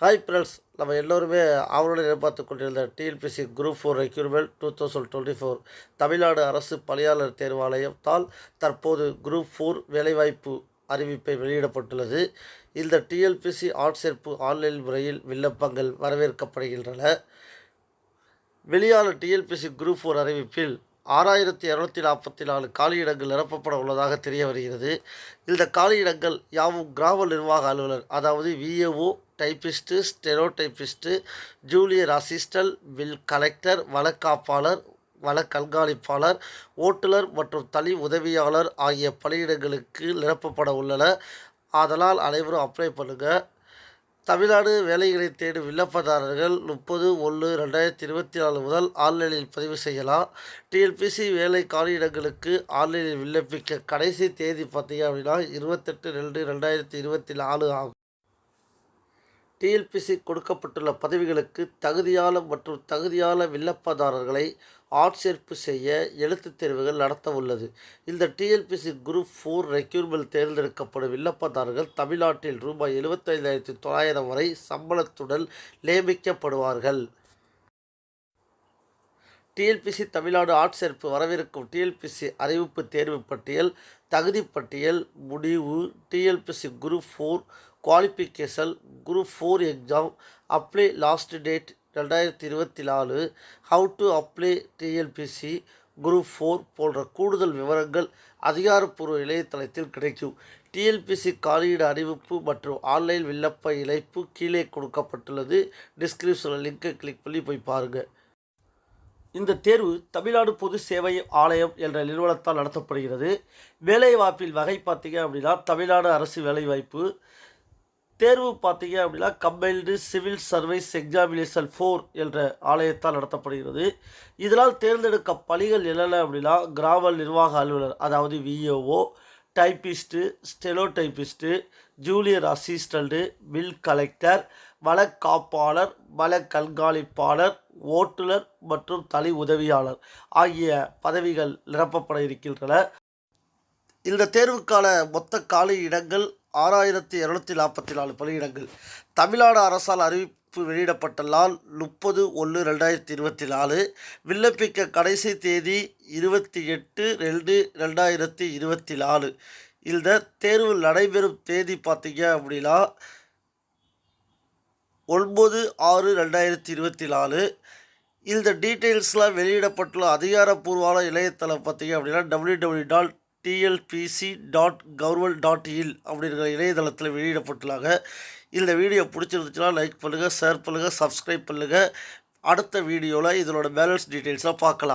Hi friends நம்ம எல்லோருமே அவருடன் எதிர்பார்த்து கொண்டிருந்த TNPSC group four recruitment two thousand twenty four Tamil Nadu அரசு பணியாளர் தேர்வாலயத்தால் தற்போது குரூப் ஃபோர் வேலைவாய்ப்பு அறிவிப்பை வெளியிடப்பட்டுள்ளது. இந்த டிஎல்பிசி ஆட்சேர்ப்பு ஆன்லைன் முறையில் விண்ணப்பங்கள் வரவேற்கப்படுகின்றன. வெளியான டிஎல்பிசி குரூப் ஃபோர் அறிவிப்பில் ஆறாயிரத்தி இரநூத்தி நாற்பத்தி நாலு காலியிடங்கள் நிரப்பப்பட உள்ளதாக தெரிய வருகிறது. இந்த காலியிடங்கள் யாவும் கிராம நிர்வாக அலுவலர் அதாவது VAO typist steno typist junior assistant bill collector வழக்காப்பாளர் வள கண்காணிப்பாளர் ஓட்டுநர் மற்றும் தனி உதவியாளர் ஆகிய பணியிடங்களுக்கு நிரப்பப்பட உள்ளன. ஆதலால் அனைவரும் அப்ளை பண்ணுங்கள் தமிழ்நாடு வேலைகளை தேடும் விண்ணப்பதாரர்கள் முப்பது ஒன்று ரெண்டாயிரத்தி இருபத்தி நாலு முதல் ஆன்லைனில் பதிவு செய்யலாம். டிஎன்பிசி வேலை காலியிடங்களுக்கு ஆன்லைனில் விண்ணப்பிக்க கடைசி தேதி பார்த்தீங்க அப்படின்னா இருபத்தெட்டு ரெண்டு ரெண்டாயிரத்தி இருபத்தி நாலு ஆகும். டிஎல்பிசி கொடுக்கப்பட்டுள்ள பதவிகளுக்கு தகுதியான மற்றும் தகுதியான விண்ணப்பதாரர்களை ஆட்சேர்ப்பு செய்ய எழுத்துத் தேர்வுகள் நடத்த உள்ளது இந்த டிஎல்பிசி குரூப் ஃபோர் ரெக்யூர்மெண்ட் தேர்ந்தெடுக்கப்படும் விண்ணப்பதாரர்கள் தமிழ்நாட்டில் ரூபாய் எழுபத்தைந்தாயிரத்தி தொள்ளாயிரம் வரை சம்பளத்துடன் நியமிக்கப்படுவார்கள். டிஎல்பிசி தமிழ்நாடு ஆட்சேர்ப்பு வரவிருக்கும் டிஎல்பிசி அறிவிப்பு தேர்வு பட்டியல் தகுதி பட்டியல் முடிவு TNPSC group four qualification group four exam apply last date ரெண்டாயிரத்தி இருபத்தி நாலு how to apply TNPSC group four போன்ற கூடுதல் விவரங்கள் அதிகாரப்பூர்வ இணையதளத்தில் கிடைக்கும். டிஎல்பிசி காலியிட அறிவிப்பு மற்றும் ஆன்லைன் விண்ணப்ப இணைப்பு கீழே கொடுக்கப்பட்டுள்ளது. டிஸ்கிரிப்ஷனில் லிங்கை கிளிக் பண்ணி போய் பாருங்கள் இந்த தேர்வு தமிழ்நாடு பொது சேவை ஆலயம் என்ற நிறுவனத்தால் நடத்தப்படுகிறது. வேலைவாய்ப்பில் வகை பார்த்தீங்க அப்படின்னா தமிழ்நாடு அரசு வேலைவாய்ப்பு தேர்வு பார்த்தீங்க அப்படின்னா combined civil service examination four என்ற ஆலயத்தால் நடத்தப்படுகிறது. இதனால் தேர்ந்தெடுக்க பணிகள் என்னென்ன அப்படின்னா கிராம நிர்வாக அலுவலர் அதாவது VAO typist steno typist junior assistant bill collector வழக்காப்பாளர் வள கண்காணிப்பாளர் ஓட்டுநர் மற்றும் தலை உதவியாளர் ஆகிய பதவிகள் நிரப்பப்பட இருக்கின்றன. இந்த தேர்வுக்கான மொத்த காலி இடங்கள் ஆறாயிரத்தி இரநூத்தி நாற்பத்தி நாலு பணியிடங்கள். தமிழ்நாடு அரசால் அறிவிப்பு வெளியிடப்பட்ட நாள் முப்பது ஒன்று ரெண்டாயிரத்தி இருபத்தி நாலு. விண்ணப்பிக்க கடைசி தேதி இருபத்தி எட்டு ரெண்டு ரெண்டாயிரத்தி இருபத்தி நாலு. இந்த தேர்வு நடைபெறும் தேதி பார்த்தீங்க அப்படின்னா ஒன்பது ஆறு ரெண்டாயிரத்தி இருபத்தி நாலு. இந்த டீட்டெயில்ஸ்லாம் வெளியிடப்பட்டுள்ள அதிகாரப்பூர்வமான இணையதளம் பார்த்தீங்க அப்படின்னா W W dot TNPSC dot government dot in அப்படிங்கிற இணையதளத்தில் வெளியிடப்பட்டுள்ளாங்க. இந்த வீடியோ பிடிச்சிருந்துச்சுன்னா லைக் பண்ணுங்கள் ஷேர் பண்ணுங்கள் சப்ஸ்கிரைப் பண்ணுங்கள் அடுத்த வீடியோவில் இதனோட பேலன்ஸ் டீட்டெயில்ஸாக பார்க்கலாம்.